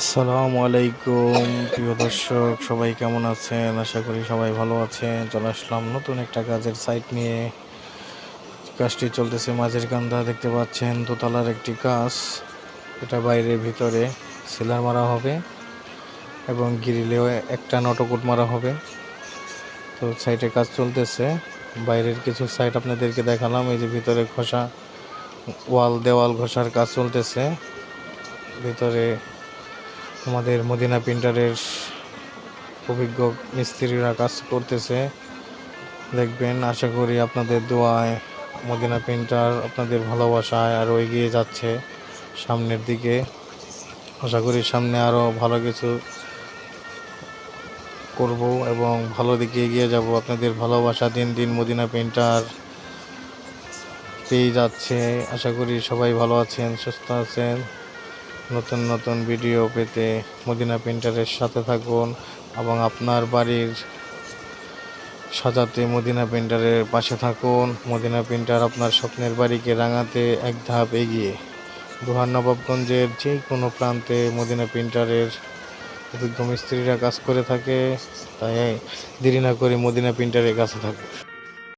আসসালামু আলাইকুম। প্রিয় দর্শক, সবাই কেমন আছেন? আশা করি সবাই ভালো আছেন। চলে আসলাম নতুন একটা কাজের সাইট নিয়ে। কাজটি চলতেছে মাঝের কান্দা দেখতে পাচ্ছেন দোতলার একটি কাজ। এটা বাইরে ভিতরে সিলার মারা হবে এবং গ্রিলেও একটা নটকুট মারা হবে। তো সাইটে কাজ চলতেছে। বাইরের কিছু সাইট আপনাদেরকে দেখালাম। এই যে ভিতরে ঘষা ওয়াল দেওয়াল ঘষার কাজ চলতেছে। ভিতরে আমাদের মদিনা প্রিন্টারের অভিজ্ঞ মিস্ত্রিরা কাজ করতেছে। দেখবেন, আশা করি আপনাদের দোয়ায় মদিনা প্রিন্টার আপনাদের ভালোবাসায় আরও এগিয়ে যাচ্ছে সামনের দিকে। আশা করি সামনে আরও ভালো কিছু করব এবং ভালো দিকে এগিয়ে যাব। আপনাদের ভালোবাসা দিন দিন মদিনা প্রিন্টার পেয়ে যাচ্ছে। আশা করি সবাই ভালো আছেন, সুস্থ আছেন। নতুন নতুন ভিডিও পেতে মদিনা প্রিন্টারের সাথে থাকুন এবং আপনার বাড়ির সাজাতে মদিনা প্রিন্টারের পাশে থাকুন। মদিনা প্রিন্টার আপনার স্বপ্নের বাড়িকে রাঙাতে এক ধাপ এগিয়ে। দুহার নবাবগঞ্জের যে কোনো প্রান্তে মদিনা প্রিন্টারের অভিজ্ঞ মিস্ত্রিরা কাজ করে থাকে, তাই দেরি না করে মদিনা প্রিন্টারের কাছে থাকুন।